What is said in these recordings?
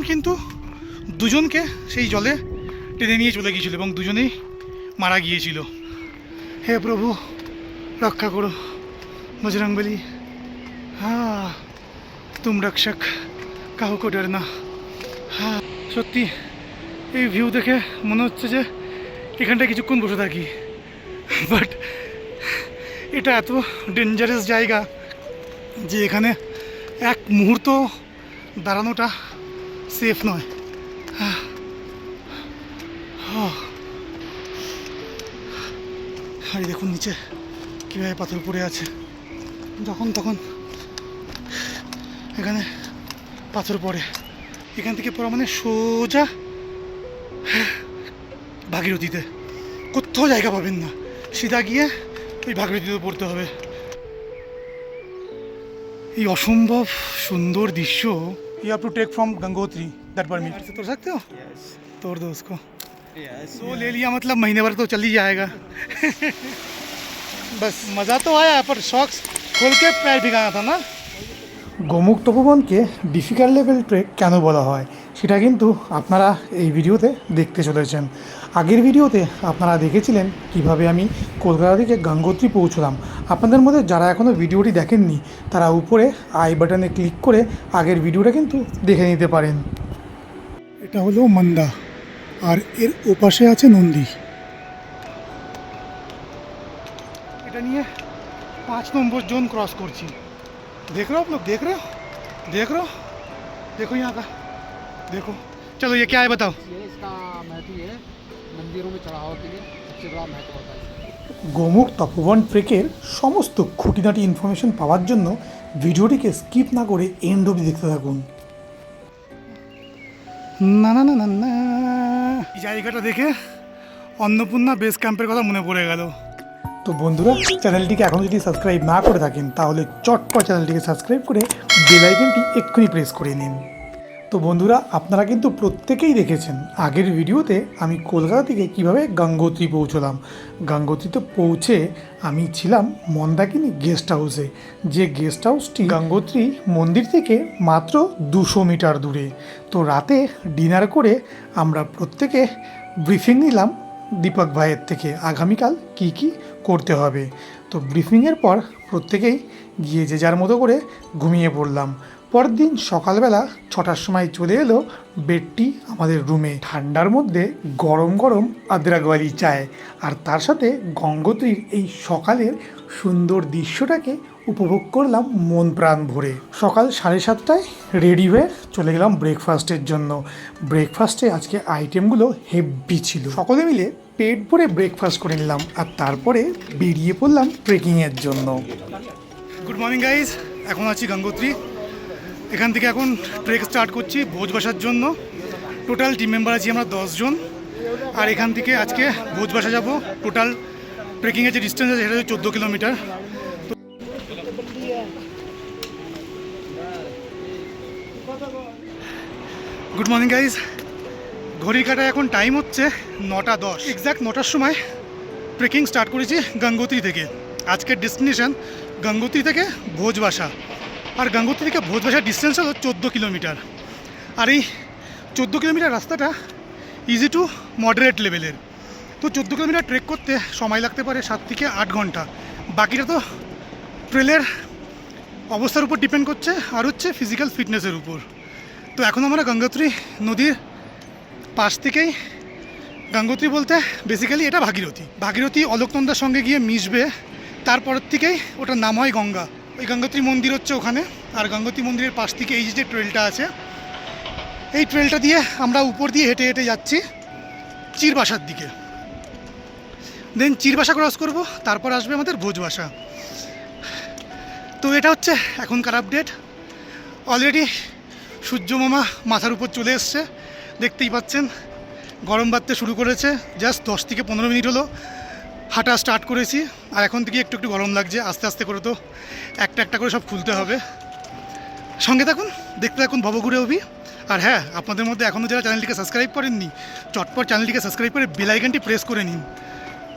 কিন্তু দুজনকে সেই জলে টেনে নিয়ে চলে গিয়েছিল এবং দুজনেই মারা গিয়েছিল। হে প্রভু, রক্ষা করো বজরংবলী হ্যাঁ তুম রক্ষক, কাহু কো ডর না। হ্যাঁ সত্যি, এই ভিউ দেখে মনে হচ্ছে যে এখানটায় কিছুক্ষণ বসে থাকি। বাট এটা এত ডেঞ্জারাস জায়গা যে এখানে এক মুহূর্ত দাঁড়ানোটা সেফ নয়। আর দেখুন নিচে কীভাবে পাথর পড়ে আছে যখন তখন এখানে পাথর পড়ে এখান থেকে পড়া মানে সোজা ভাগীরথীতে কোথাও জায়গা পাবেন না সিধা গিয়ে ওই ভাগীরথীতে পড়তে হবে এই অসম্ভব সুন্দর দৃশ্য you have to take from Gangotri that permit से तोड़ सकते हो तोड़ दो उसको तो ले लिया मतलब महीने भर तो चल ही जाएगा बस मज़ा तो आया पर शॉक्स खोल के पैर भिगाना था ना গোমুখ তপবনকে ডিফিকাল্ট লেভেল ট্রেক কেন বলা হয় সেটা কিন্তু আপনারা এই ভিডিওতে দেখতে চলেছেন আগের ভিডিওতে আপনারা দেখেছিলেন কিভাবে আমি কলকাতা থেকে গঙ্গোত্রী পৌঁছলাম আপনাদের মধ্যে যারা এখনও ভিডিওটি দেখেননি তারা উপরে আই বাটনে ক্লিক করে আগের ভিডিওটা কিন্তু দেখে নিতে পারেন এটা হলো মন্দা আর এর ওপাশে আছে নন্দী এটা নিয়ে পাঁচ নম্বর জোন ক্রস করছি देख रहे हो आप लोग देख रहे हो देख रहे हो देखो यहाँ का देखो चलो ये क्या है बताओ ये इसका महत्व ये है मंदिरों में चढ़ावा के लिए सबसे बड़ा महत्व होता है গোমুখ তপবন ট্রেকের সমস্ত খুঁটিনাটি ইনফরমেশন পাওয়ার জন্য ভিডিওটিকে স্কিপ না করে এন্ড অবধি দেখতে থাকুন না না না না না এই জায়গাটা দেখে অন্নপূর্ণা বেস ক্যাম্পের কথা মনে পড়ে গেল তো বন্ধুরা চ্যানেলটিকে এখন যদি সাবস্ক্রাইব না করে থাকেন তাহলে চটপট চ্যানেলটিকে সাবস্ক্রাইব করে বেল আইকনটি এক্ষুনি প্রেস করে নিন তো বন্ধুরা, আপনারা কিন্তু প্রত্যেকেই দেখেছেন, আগের ভিডিওতে আমি কলকাতা থেকে কীভাবে গঙ্গোত্রী পৌঁছলাম। গঙ্গোত্রীতে পৌঁছে আমি ছিলাম মন্দাকিনী গেস্ট হাউসে। যে গেস্ট হাউসটি গঙ্গোত্রী মন্দির থেকে মাত্র দুশো মিটার দূরে। তো রাতে ডিনার করে আমরা প্রত্যেকে ব্রিফিং নিলাম দীপক ভাইয়ের থেকে, আগামীকাল কি কি করতে হবে। তো ব্রিফিংয়ের পর প্রত্যেকেই গিয়ে যে যার মতো করে ঘুমিয়ে পড়লাম। পরের দিন সকালবেলা ছটার সময় চলে এলো বেডটি আমাদের রুমে। ঠান্ডার মধ্যে গরম গরম আদ্রাগওয়ালি চায়। আর তার সাথে গঙ্গোত্রীর এই সকালের সুন্দর দৃশ্যটাকে উপভোগ করলাম মন প্রাণ ভরে। সকাল সাড়ে সাতটায় রেডি হয়ে চলে গেলাম ব্রেকফাস্টের জন্য। ব্রেকফাস্টে আজকে আইটেমগুলো হেভি ছিল। সকলে মিলে পেট ভরে ব্রেকফাস্ট করে নিলাম। আর তারপরে বেরিয়ে পড়লাম ট্রেকিংয়ের জন্য। গুড মর্নিং গাইজ এখন আছি গঙ্গোত্রী। এখান থেকে এখন ট্রেক স্টার্ট করছি ভোজ বাসার জন্য। টোটাল টিম মেম্বার আছি আমরা দশজন। আর এখান থেকে আজকে ভোজ বাসা যাব। টোটাল ট্রেকিংয়ের যে ডিস্টেন্স আছে সেটা হচ্ছে চোদ্দ কিলোমিটার গুড মর্নিং গাইজ ঘড়ির কাটায় এখন টাইম হচ্ছে নটা দশ। এক্স্যাক্ট নটার সময় ট্রেকিং স্টার্ট করেছি গঙ্গোত্রী থেকে। আজকের ডেস্টিনেশন গঙ্গোত্রী থেকে ভোজবাসা আর গঙ্গোত্রী থেকে ভোজবাসার ডিস্টেন্স হলো চোদ্দ কিলোমিটার আর এই চোদ্দ কিলোমিটার রাস্তাটা ইজি টু মডারেট লেভেলের তো চোদ্দ কিলোমিটার ট্রেক করতে সময় লাগতে পারে সাত থেকে আট ঘণ্টা। বাকিটা তো ট্রেলের অবস্থার উপর ডিপেন্ড করছে আর হচ্ছে ফিজিক্যাল ফিটনেসের উপর। তো এখন আমরা গঙ্গোত্রী নদীর পাশ থেকেই গঙ্গোত্রী বলতে বেসিক্যালি এটা ভাগীরথী। ভাগীরথী অলোকনন্দার সঙ্গে গিয়ে মিশবে। তারপরের থেকেই ওটার নাম হয় গঙ্গা। ওই গঙ্গোত্রী মন্দির হচ্ছে ওখানে। আর গঙ্গোত্রী মন্দিরের পাশ থেকে এই যে ট্রেলটা আছে, এই ট্রেলটা দিয়ে আমরা উপর দিয়ে হেঁটে হেঁটে যাচ্ছি চিরবাসার দিকে। দেন চিরবাসা ক্রস করব, তারপর আসবে আমাদের ভোজবাসা। তো এটা হচ্ছে এখনকার আপডেট অলরেডি সূর্য মামা মাথার উপর চলে এসছে। দেখতেই পাচ্ছেন, গরম বাড়তে শুরু করেছে। জাস্ট দশ থেকে পনেরো মিনিট হলো। হাঁটা স্টার্ট করেছি, আর এখন থেকে একটু একটু গরম লাগছে, আস্তে আস্তে করে তো একটা একটা করে সব খুলতে হবে। সঙ্গে থাকুন, দেখতে থাকুন ভবঘুরে অভি। আর হ্যাঁ আপনাদের মধ্যে এখনও যারা চ্যানেলটিকে সাবস্ক্রাইব করেননি, চটপট চ্যানেলটিকে সাবস্ক্রাইব করে বেল আইকনটি প্রেস করে নিন।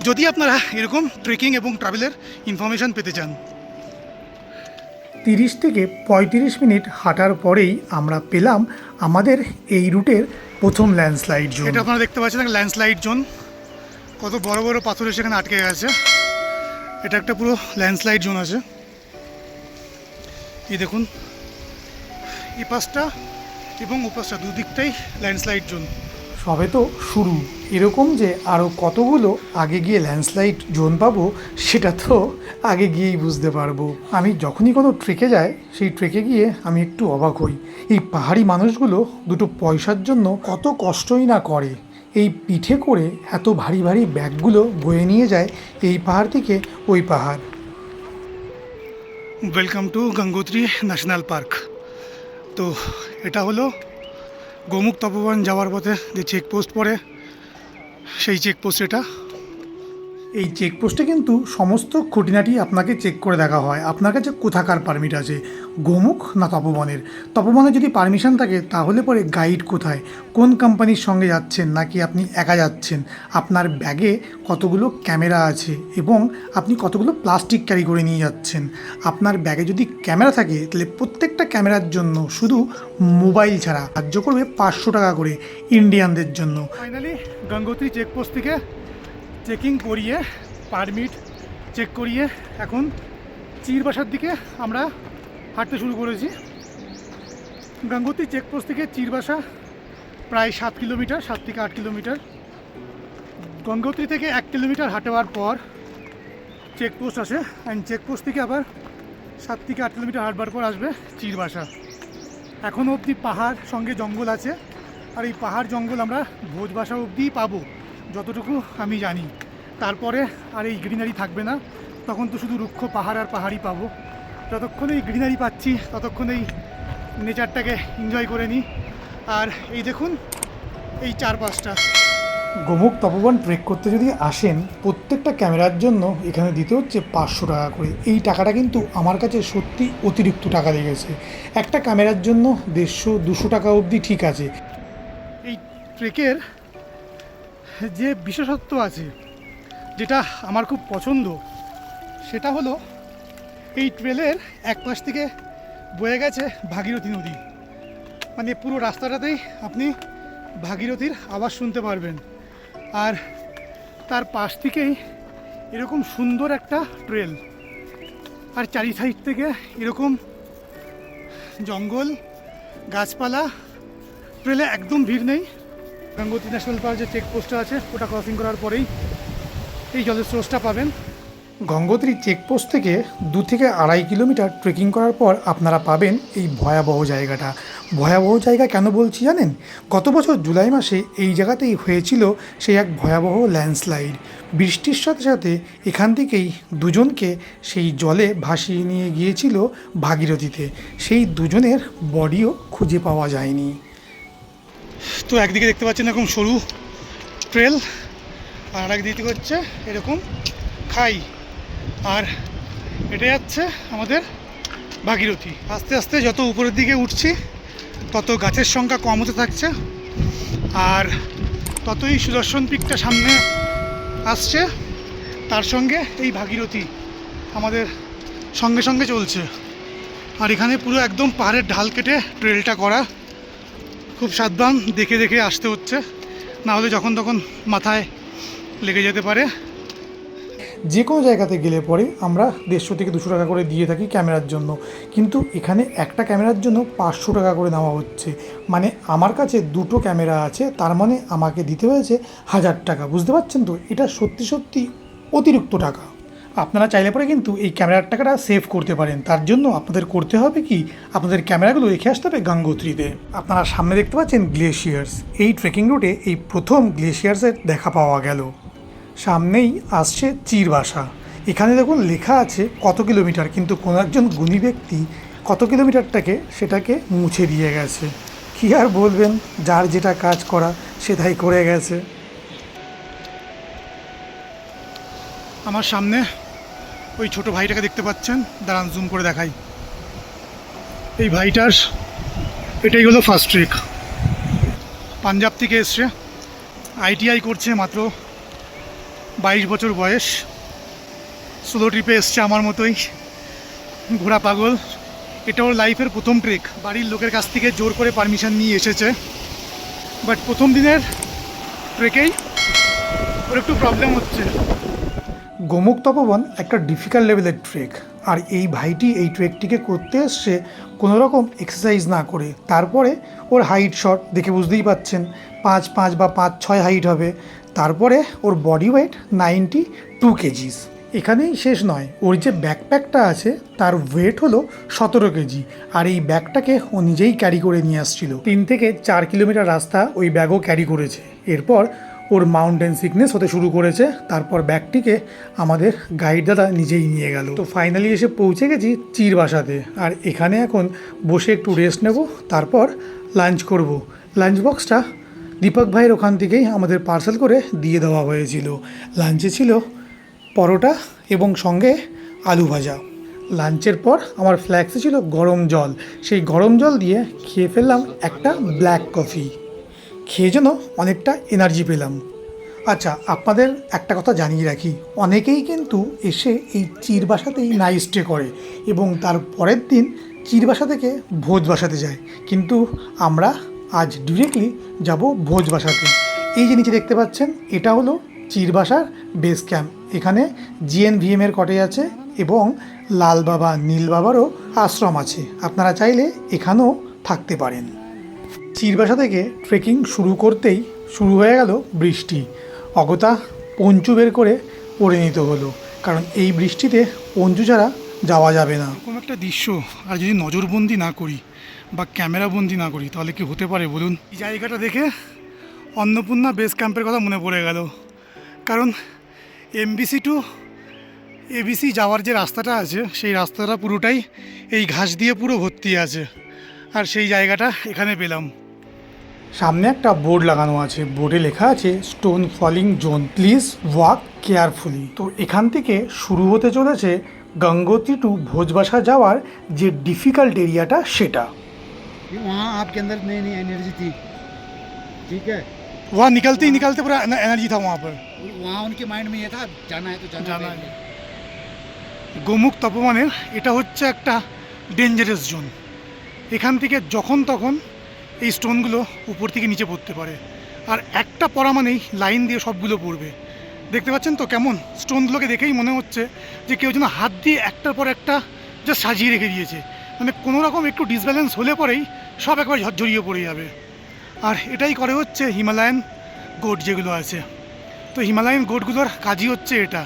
যদি আপনারা এরকম ট্রেকিং এবং ট্রাভেলের ইনফরমেশান পেতে চান। তিরিশ থেকে পঁয়ত্রিশ মিনিট হাঁটার পরেই আমরা পেলাম আমাদের এই রুটের প্রথম ল্যান্ডস্লাইড জোন এটা আপনারা দেখতে পাচ্ছেন ল্যান্ডস্লাইড জোন কত বড় বড় পাথর সেখানে আটকে গেছে। এটা একটা পুরো ল্যান্ডস্লাইড জোন আছে। এই দেখুন এই পাশটা এবং ও পাশটা দুদিকটাই ল্যান্ডস্লাইড জোন সবে তো শুরু। এরকম যে আরও কতগুলো আগে গিয়ে ল্যান্ডস্লাইড জোন পাবো, সেটা তো আগে গিয়েই বুঝতে পারব। আমি যখনই কোনো ট্রেকে যাই, সেই ট্রেকে গিয়ে আমি একটু অবাক হই। এই পাহাড়ি মানুষগুলো দুটো পয়সার জন্য কত কষ্টই না করে। এই পিঠে করে এত ভারী ভারী ব্যাগগুলো বয়ে নিয়ে যায় এই পাহাড় থেকে ওই পাহাড়। Welcome to Gangotri national park তো এটা হলো গোমুখ তপবন যাওয়ার পথে যে চেকপোস্ট পড়ে, সেই চেকপোস্ট এটা। এই চেকপোস্টে কিন্তু সমস্ত খুঁটিনাটি আপনাকে চেক করে দেখা হয়। আপনার কাছে কোথাকার পারমিট আছে? গোমুখ না তপবনের? তপবনে যদি পারমিশন থাকে, তাহলে পরে গাইড কোথায়? কোন কোম্পানির সঙ্গে যাচ্ছেন নাকি আপনি একা যাচ্ছেন? আপনার ব্যাগে কতগুলো ক্যামেরা আছে এবং আপনি কতগুলো প্লাস্টিক ক্যারি করে নিয়ে যাচ্ছেন? আপনার ব্যাগে যদি ক্যামেরা থাকে, তাহলে প্রত্যেকটা ক্যামেরার জন্য শুধু মোবাইল ছাড়া সাহায্য করবে পাঁচশো টাকা করে ইন্ডিয়ানদের জন্য। ফাইনালি গঙ্গোত্রী চেকপোস্ট থেকে চেকিং করিয়ে পারমিট চেক করিয়ে এখন চিরবাসার দিকে আমরা হাঁটতে শুরু করেছি। গঙ্গোত্রী চেকপোস্ট থেকে চিরবাসা প্রায় সাত কিলোমিটার, সাত থেকে আট কিলোমিটার। গঙ্গোত্রী থেকে এক কিলোমিটার হাঁটাবার পর চেকপোস্ট আসে অ্যান্ড চেকপোস্ট থেকে আবার সাত থেকে আট কিলোমিটার হাঁটবার পর আসবে চিরবাসা এখনও অবধি পাহাড় সঙ্গে জঙ্গল আছে, আর এই পাহাড় জঙ্গল আমরা ভোজবাসা অবধিই পাবো। যতটুকু আমি জানি। তারপরে আর এই গ্রিনারি থাকবে না। তখন তো শুধু রুক্ষ পাহাড় আর পাহাড়ই পাবো। যতক্ষণ এই গ্রিনারি পাচ্ছি ততক্ষণ এই নেচারটাকে এনজয় করে নিই। আর এই দেখুন এই চারপাশটা। গোমুখ তপবন ট্রেক করতে যদি আসেন প্রত্যেকটা ক্যামেরার জন্য এখানে দিতে হচ্ছে পাঁচশো টাকা করে। এই টাকাটা কিন্তু আমার কাছে সত্যি অতিরিক্ত টাকা লেগেছে। একটা ক্যামেরার জন্য দেড়শো দুশো টাকা অবধি ঠিক আছে। এই ট্রেকের যে বিশেষত্ব আছে, যেটা আমার খুব পছন্দ, সেটা হলো এই ট্রেলের এক পাশ থেকে বয়ে গেছে ভাগীরথী নদী। মানে পুরো রাস্তাটাতেই আপনি ভাগীরথীর আওয়াজ শুনতে পারবেন। আর তার পাশ থেকেই এরকম সুন্দর একটা ট্রেল। আর চারি সাইড থেকে এরকম জঙ্গল, গাছপালা, ট্রেলে একদম ভিড় নেই। গঙ্গোত্রী ন্যাশনাল পার্ক যে চেকপোস্টটা আছে, ওটা ক্রসিং করার পরেই এই জলের সোর্সটা পাবেন। গঙ্গোত্রী চেকপোস্ট থেকে দু থেকে আড়াই কিলোমিটার ট্রেকিং করার পর আপনারা পাবেন এই ভয়াবহ জায়গাটা। ভয়াবহ জায়গা কেন বলছি জানেন? গত বছর জুলাই মাসে এই জায়গাতেই হয়েছিল সেই এক ভয়াবহ ল্যান্ডস্লাইড বৃষ্টির সাথে সাথে এখান থেকেই দুজনকে সেই জলে ভাসিয়ে নিয়ে গিয়েছিল ভাগীরথীতে। সেই দুজনের বডিও খুঁজে পাওয়া যায়নি। তো একদিকে দেখতে পাচ্ছেন এরকম সরু ট্রেল, আর একদিকে হচ্ছে এরকম খাই। আর এটা যাচ্ছে আমাদের ভাগীরথী। আস্তে আস্তে যত উপরের দিকে উঠছি, তত গাছের সংখ্যা কম হতে থাকছে, আর ততই সুদর্শন পিকটা সামনে আসছে। তার সঙ্গে এই ভাগীরথী আমাদের সঙ্গে সঙ্গে চলছে। আর এখানে পুরো একদম পাহাড়ের ঢাল কেটে ট্রেলটা করা খুব সাবধান দেখে দেখে আসতে হচ্ছে। না হলে যখন তখন মাথায় লেগে যেতে পারে। যে কোনো জায়গাতে গেলে পরে আমরা দেড়শো থেকে দুশো টাকা করে দিয়ে থাকি ক্যামেরার জন্য। কিন্তু এখানে একটা ক্যামেরার জন্য পাঁচশো টাকা করে নেওয়া হচ্ছে। মানে আমার কাছে দুটো ক্যামেরা আছে, তার মানে আমাকে দিতে হয়েছে হাজার টাকা। বুঝতে পারছেন তো? এটা সত্যি সত্যি অতিরিক্ত টাকা। আপনারা চাইলে পরে কিন্তু এই ক্যামেরার টাকাটা সেভ করতে পারেন। তার জন্য আপনাদের করতে হবে কি, আপনাদের ক্যামেরাগুলো রেখে আসতে হবে গঙ্গোত্রীতে। আপনারা সামনে দেখতে পাচ্ছেন গ্লেশিয়ার্স এই ট্রেকিং রুটে এই প্রথম গ্লেশিয়ার্সের দেখা পাওয়া গেল। সামনেই আসছে চিরবাসা। এখানে দেখুন লেখা আছে কত কিলোমিটার, কিন্তু কোনো একজন গুণী ব্যক্তি কত কিলোমিটারটাকে সেটাকে মুছে দিয়ে গেছে। কী আর বলবেন, যার যেটা কাজ করা সেটাই করে গেছে। আমার সামনে ওই ছোট ভাইটাকে দেখতে পাচ্ছেন? দাঁড়ান জুম করে দেখাই। এই ভাইটার, এটাই হলো ফার্স্ট ট্রেক পাঞ্জাব থেকে এসছে। আইটিআই করছে মাত্র বাইশ বছর বয়স। সোলো ট্রিপে এসছে আমার মতোই। ঘোড়া পাগল। এটা ওর লাইফের প্রথম ট্রেক বাড়ির লোকের কাছ থেকে জোর করে পারমিশন নিয়ে এসেছে। বাট প্রথম দিনের ট্রেকেই ওর একটু প্রবলেম হচ্ছে। গোমুখ তপবন একটা ডিফিকাল্ট লেভেলের ট্রেক আর এই ভাইটি এই ট্রেকটিকে করতে এসছে কোনো রকম এক্সারসাইজ না করে। তারপরে ওর হাইট শট দেখে বুঝতেই পাচ্ছেন, পাঁচ পাঁচ বা পাঁচ ছয় হাইট হবে। তারপরে ওর body weight ninety two KGs. এখানেই শেষ নয়, ওর যে ব্যাকপ্যাকটা আছে, তার ওয়েট হলো সতেরো কেজি। আর এই ব্যাগটাকে ও নিজেই ক্যারি করে নিয়ে আসছিল। তিন থেকে চার কিলোমিটার রাস্তা ওই ব্যাগও ক্যারি করেছে। এরপর ওর মাউন্টেন সিকনেস হতে শুরু করেছে। তারপর ব্যাগটিকে আমাদের গাইড দাদা নিজেই নিয়ে গেল। তো ফাইনালি এসে পৌঁছে গেছি চির বাসাতে আর এখানে এখন বসে একটু রেস্ট নেব, তারপর লাঞ্চ করব। লাঞ্চ বক্সটা দীপক ভাইয়ের ওখান থেকেই আমাদের পার্সেল করে দিয়ে দেওয়া হয়েছিল। লাঞ্চে ছিল পরোটা এবং সঙ্গে আলু ভাজা। লাঞ্চের পর আমার ফ্ল্যাক্সে ছিল গরম জল। সেই গরম জল দিয়ে খেয়ে ফেললাম একটা ব্ল্যাক কফি খেয়ে যেন অনেকটা এনার্জি পেলাম। আচ্ছা আপনাদের একটা কথা জানিয়ে রাখি। অনেকেই কিন্তু এসে এই চির বাসাতেই নাইট স্টে করে এবং তার পরের দিন চির বাসা থেকে ভোজ বাসাতে যায়। কিন্তু আমরা আজ ডিরেক্টলি যাব ভোজ বাসাতে এই যে নিচে দেখতে পাচ্ছেন, এটা হলো চিরবাসার বেস ক্যাম্প এখানে জিএনভিএম এর কটেজ আছে এবং লাল বাবা, নীল বাবারও আশ্রম আছে। আপনারা চাইলে এখানেও থাকতে পারেন। চিরবাসা থেকে ট্রেকিং শুরু করতেই শুরু হয়ে গেল বৃষ্টি। অগতা পঞ্চু বের করে পরে নিতে হলো, কারণ এই বৃষ্টিতে পঞ্চু ছাড়া যাওয়া যাবে না। এরকম একটা দৃশ্য, আর যদি নজরবন্দি না করি বা ক্যামেরা বন্দি না করি, তাহলে কি হতে পারে বলুন? এই জায়গাটা দেখে অন্নপূর্ণা বেস ক্যাম্পের কথা মনে পড়ে গেল। কারণ এমবিসি টু এবিসি যাওয়ার যে রাস্তাটা আছে, সেই রাস্তাটা পুরোটাই এই ঘাস দিয়ে পুরো ভর্তি আছে। আর সেই জায়গাটা এখানে পেলাম। সামনে একটা বোর্ড লাগানো আছে বোর্ডে লেখা আছে stone falling zone please walk carefully তো এখান থেকে শুরু হতে চলেছে গঙ্গোত্রী টু ভোজবাসা যাওয়ার যে ডিফিকাল্ট এরিয়াটা সেটা कि वहाँ आपके अंदर नई नई एनर्जी थी ठीक है वहाँ निकलते ही निकलते पूरा एनर्जी था वहाँ पर वहाँ उनके माइंड में ये था जाना है तो जाना, जाना है है। গোমুখ তপমানের এটা হচ্ছে একটা ডেঞ্জারাস জোন এখান থেকে যখন তখন এই স্টোনগুলো উপর থেকে নিচে পড়তে পারে। আর একটা পড়া মানেই লাইন দিয়ে সবগুলো পড়বে। দেখতে পাচ্ছেন তো কেমন? স্টোনগুলোকে দেখেই মনে হচ্ছে যে কেউ যেন হাত দিয়ে একটার পর একটা জাস্ট সাজিয়ে রেখে দিয়েছে। মানে কোনো রকম একটু ডিসব্যালেন্স হলে পরেই সব একবার ঝরঝরিয়ে পড়ে যাবে। আর এটাই করে হচ্ছে হিমালয়ান গোট যেগুলো আছে। তো হিমালয়ান গোটগুলোর কাজই হচ্ছে এটা।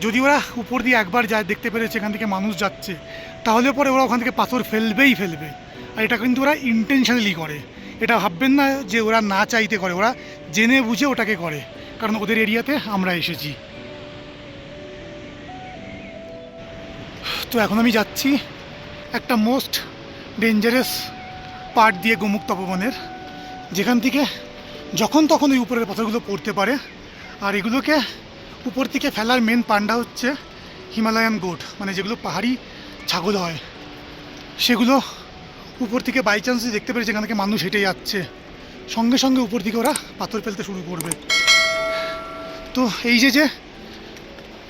যদি ওরা উপর দিয়ে একবার যায়, দেখতে পেরেছে, এখান থেকে মানুষ যাচ্ছে, তাহলে পরে ওরা ওখান থেকে পাথর ফেলবেই ফেলবে। আর এটা কিন্তু ওরা ইন্টেনশনালি করে। এটা ভাববেন না যে ওরা না চাইতে করে, ওরা জেনে বুঝে ওটাকে করে। কারণ ওদের এরিয়াতে আমরা এসেছি। তো এখন আমি যাচ্ছি একটা মোস্ট ডেঞ্জারাস পার্ট দিয়ে গোমুখ তপবনের যেখান থেকে যখন তখন ওই উপরের পাথরগুলো পড়তে পারে। আর এগুলোকে উপর থেকে ফেলার মেন পান্ডা হচ্ছে হিমালয়ান গোট মানে যেগুলো পাহাড়ি ছাগল হয়। সেগুলো উপর থেকে বাই চান্স দেখতে পেরে যেখান থেকে মানুষ হেঁটে যাচ্ছে। সঙ্গে সঙ্গে উপর দিকে ওরা পাথর ফেলতে শুরু করবে। তো এই যে যে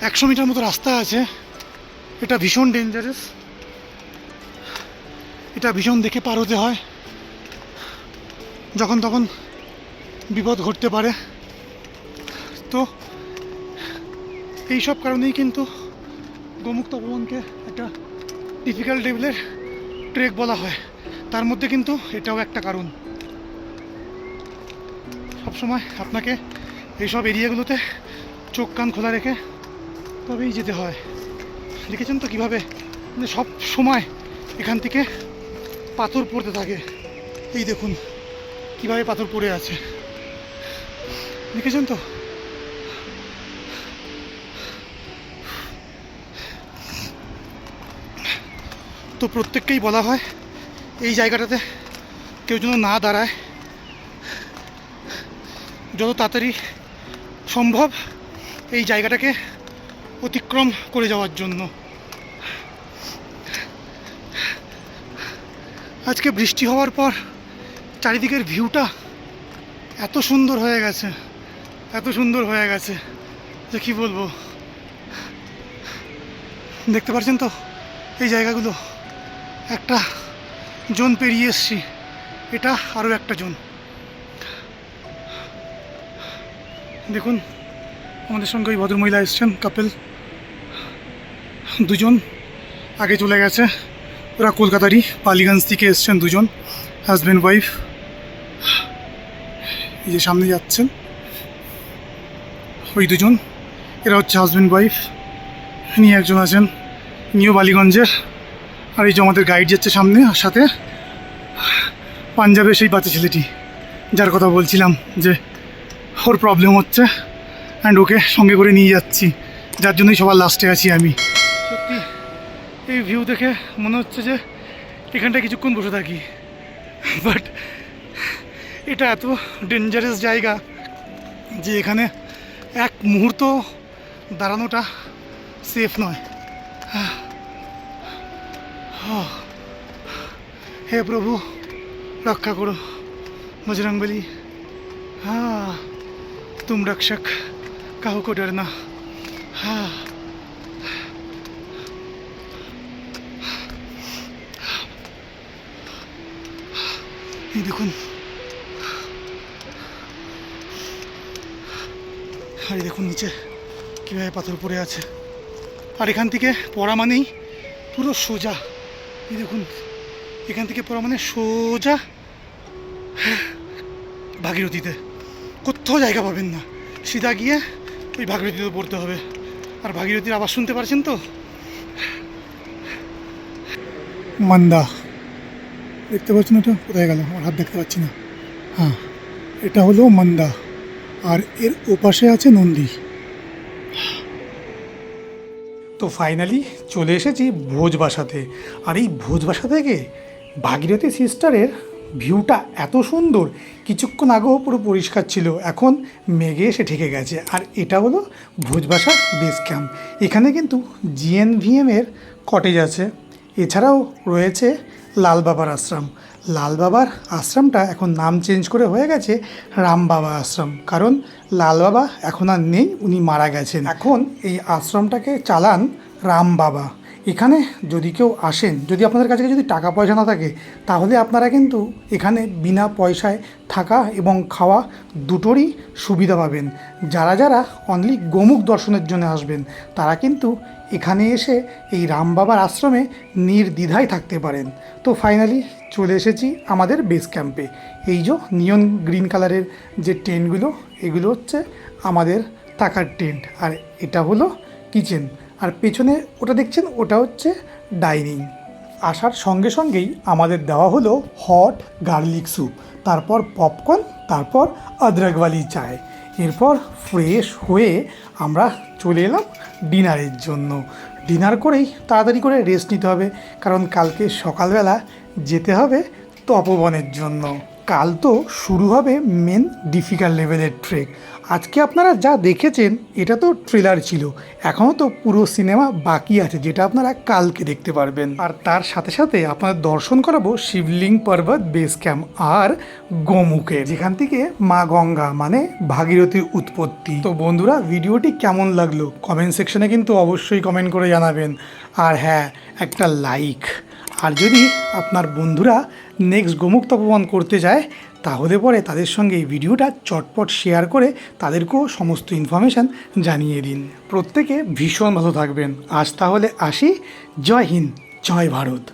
একশো মিটার মতো রাস্তা আছে, এটা ভীষণ ডেঞ্জারাস এটা ভীষণ দেখে পার হতে হয়। যখন তখন বিপদ ঘটতে পারে। তো এই সব কারণেই কিন্তু গোমুখ তপবনকে একটা ডিফিকাল্ট লেভেলের ট্রেক বলা হয়। তার মধ্যে কিন্তু এটাও একটা কারণ। সবসময় আপনাকে এইসব এরিয়াগুলোতে চোখ কান খোলা রেখে তবেই যেতে হয়। দেখেছেন তো কীভাবে? মানে সব সময় এখান থেকে পাথর পড়তে থাকে। এই দেখুন, কীভাবে পাথর পড়ে আছে। দেখেছেন তো? তো প্রত্যেককেই বলা হয় এই জায়গাটাতে কেউ যেন না দাঁড়ায়। যত তাড়াতাড়ি সম্ভব এই জায়গাটাকে অতিক্রম করে যাওয়ার জন্য। আজকে বৃষ্টি হওয়ার পর চারিদিকের ভিউটা এত সুন্দর হয়ে গেছে, এত সুন্দর হয়ে গেছে যে কী বলব। দেখতে পাচ্ছেন তো? এই জায়গাগুলো একটা জোন পেরিয়ে এসছি। এটা আরও একটা জোন। দেখুন, আমাদের সঙ্গে ওই ভদ্রমহিলা এসছেন, কাপেল। দুজন আগে চলে গেছে। ওরা কলকাতারই, পালিগঞ্জ থেকে এসছেন দুজন হাজব্যান্ড ওয়াইফ এই যে সামনে যাচ্ছেন, ওই দুজন। এরা হচ্ছে হাজব্যান্ড ওয়াইফ ইনি একজন আছেন নিউ বালিগঞ্জের। আর এই যে আমাদের গাইড যাচ্ছে সামনে আর সাথে পাঞ্জাবের সেই বাচ্চা ছেলেটি, যার কথা বলছিলাম যে ওর প্রবলেম হচ্ছে অ্যান্ড ওকে সঙ্গে করে নিয়ে যাচ্ছি। যার জন্যই সবার লাস্টে আছি আমি। সত্যি, এই ভিউ দেখে মনে হচ্ছে যে এখানটায় কিছুক্ষণ বসে থাকি। বাট এটা এত ডেঞ্জারাস জায়গা যে এখানে এক মুহূর্ত দাঁড়ানোটা সেফ নয়। হে প্রভু, রক্ষা করো, বজরং বলি। হ্যাঁ তুম রক্ষক, কাহু কো ডরনা হ্যাঁ এই দেখুন। আর এই দেখুন নিচে, কীভাবে পাথর পড়ে আছে। আর এখান থেকে পড়া মানেই পুরো সোজা। এই দেখুন, এখান থেকে পড়া মানে সোজা ভাগীরথীতে। কোথাও জায়গা পাবেন না। সিধা গিয়ে ওই ভাগীরথীতে পড়তে হবে। আর ভাগীরথীর আবার শুনতে পারছেন তো? মান্দা, দেখতে পাচ্ছেন এটা? কোথায় গেল? আমার হাত দেখতে পাচ্ছি না। হ্যাঁ এটা হলো মান্দা। আর এর ওপাশে আছে নন্দী। তো ফাইনালি চলে এসেছি ভোজবাসাতে আর এই ভোজবাসা থেকে ভাগীরথী সিস্টারের ভিউটা এত সুন্দর, কিছুক্ষণ আগেও পুরো পরিষ্কার ছিল, এখন মেঘে এসে ঠেকে গেছে। আর এটা হলো ভোজবাসার বেস ক্যাম্প এখানে কিন্তু জিএনভিএমের কটেজ আছে। এছাড়াও রয়েছে লাল বাবার আশ্রম। লাল বাবার আশ্রমটা এখন নাম চেঞ্জ করে হয়ে গেছে রাম বাবা আশ্রম। কারণ লাল বাবা এখন আর নেই, উনি মারা গেছেন। এখন এই আশ্রমটাকে চালান রাম বাবা। এখানে যদি কেউ আসেন, যদি আপনাদের কাছে যদি টাকা পয়সা না থাকে, তাহলে আপনারা কিন্তু এখানে বিনা পয়সায় থাকা এবং খাওয়া দুটোরই সুবিধা পাবেন। যারা যারা অনলি গোমুখ দর্শনের জন্য আসবেন, তারা কিন্তু এখানে এসে এই রাম বাবার আশ্রমে নির্দ্বিধায় থাকতে পারেন। তো ফাইনালি চলে এসেছি আমাদের বেস ক্যাম্পে এই যে নিয়ন গ্রিন কালারের যে টেন্টগুলো এগুলো হচ্ছে আমাদের থাকার টেন্ট আর এটা হলো কিচেন আর পেছনে ওটা দেখছেন, ওটা হচ্ছে ডাইনিং। আসার সঙ্গে সঙ্গেই আমাদের দেওয়া হলো হট গার্লিক স্যুপ, তারপর পপকর্ন, তারপর আদরকওয়ালি চায়। এরপর ফ্রেশ হয়ে আমরা চলে এলাম ডিনারের জন্য। ডিনার করেই তাড়াতাড়ি করে রেস্ট নিতে হবে, কারণ কালকে সকালবেলা যেতে হবে তপবনের জন্য। কাল তো শুরু হবে মেন ডিফিকাল্ট লেভেলের ট্রেক। আজকে আপনারা যা দেখেছেন, এটা তো ট্রেলার ছিল। এখনও তো পুরো সিনেমা বাকি আছে, যেটা আপনারা কালকে দেখতে পারবেন। আর তার সাথে সাথে আপনাদের দর্শন করাবো শিবলিং পর্বত বেস ক্যাম্প আর গোমুখে যেখান থেকে মা গঙ্গা মানে ভাগীরথীর উৎপত্তি। তো বন্ধুরা, ভিডিওটি কেমন লাগল? কমেন্ট সেকশনে কিন্তু অবশ্যই কমেন্ট করে জানাবেন। আর হ্যাঁ একটা লাইক আর যদি আপনার বন্ধুরা নেক্সট গোমুখ তপমান করতে যায় তাহলে পরে তাদের সঙ্গে এই ভিডিওটা চটপট শেয়ার করে তাদেরকেও সমস্ত ইনফরমেশান জানিয়ে দিন। প্রত্যেকে ভীষণ ভালো থাকবেন। আজ তাহলে আসি। জয় হিন্দ, জয় ভারত।